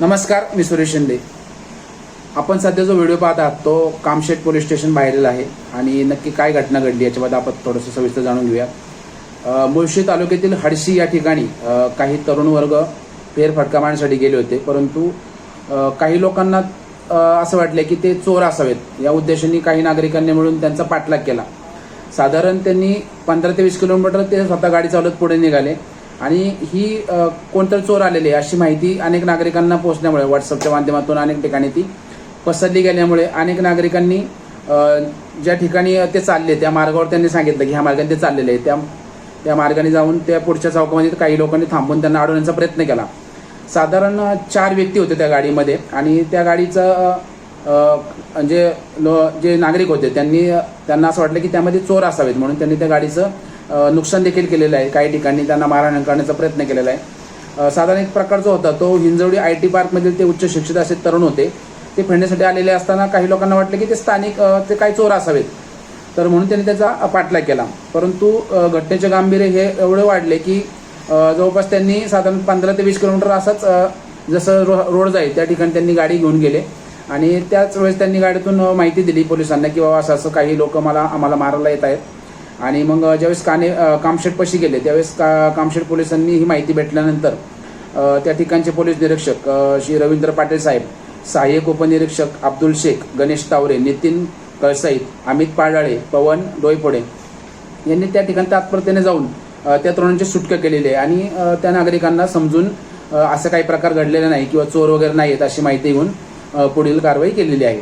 नमस्कार मी सुरेश शिंदे. आपण सध्या जो व्हिडिओ पाहत आहात तो कामशेट पोलीस स्टेशन बाहेरील आहे आणि नक्की काय घटना घडली याच्याबद्दल आपण थोडंसं सविस्तर जाणून घेऊया. मुळशी तालुक्यातील हडशी या ठिकाणी काही तरुण वर्ग फेरफटका मारण्यासाठी गेले होते. परंतु काही लोकांना असं वाटलं की ते चोर असावेत. या उद्देशाने काही नागरिकांनी मिळून त्यांचा पाठलाग केला. साधारण त्यांनी पंधरा ते वीस किलोमीटर ते स्वतः गाडी चालवत पुढे निघाले. आणि ही कोणतरी चोर आलेले आहे अशी माहिती अनेक नागरिकांना पोहोचल्यामुळे व्हॉट्सअपच्या माध्यमातून अनेक ठिकाणी ती पसरली गेल्यामुळे अनेक नागरिकांनी ज्या ठिकाणी ते चालले त्या मार्गावर त्यांनी सांगितलं की ह्या मार्गाने ते चाललेले आहे त्या त्या मार्गाने जाऊन त्या पुढच्या चौकामध्ये काही लोकांनी थांबून त्यांना अडवण्याचा प्रयत्न केला. साधारण चार व्यक्ती होते त्या गाडीमध्ये आणि त्या गाडीचं म्हणजे लो जे नागरिक होते त्यांनी त्यांना असं वाटलं की त्यामध्ये चोर असावेत म्हणून त्यांनी त्या गाडीचं नुकसान देखील केलेलं आहे. काही ठिकाणी त्यांना मारहाण करण्याचा प्रयत्न केलेला आहे. साधारण एक प्रकार जो होता तो हिंजवडी आय टी पार्कमधील ते उच्च शिक्षित असे तरुण होते. ते फिरण्यासाठी आलेले असताना काही लोकांना वाटले की ते स्थानिक ते काही चोर असावेत. तर म्हणून त्यांनी त्याचा पाठलाग केला. परंतु घटनेचे गांभीर्य हे एवढे वाढले की जवळपास त्यांनी साधारण पंधरा ते वीस किलोमीटर असाच जसं रो रोड जाईल त्या ठिकाणी त्यांनी गाडी घेऊन गेले. आणि त्याच वेळेस त्यांनी गाडीतून माहिती दिली पोलिसांना की बाबा असं असं काही लोक मला आम्हाला मारायला येत आहेत. आणि मग ज्यावेळेस काने कामशेटपाशी गेले त्यावेळेस का कामशेट पोलिसांनी ही माहिती भेटल्यानंतर त्या ठिकाणचे पोलीस निरीक्षक श्री रवींद्र पाटील साहेब सहाय्यक उपनिरीक्षक अब्दुल शेख गणेश तावरे नितीन कळसाईत अमित पाडाळे पवन डोईफोडे यांनी त्या ठिकाणी तात्परतेने जाऊन त्या तरुणांची सुटका केलेली आहे. आणि त्या नागरिकांना समजून असं काही प्रकार घडलेला नाही किंवा चोर वगैरे नाहीत अशी माहिती घेऊन पुढील कारवाई केलेली आहे.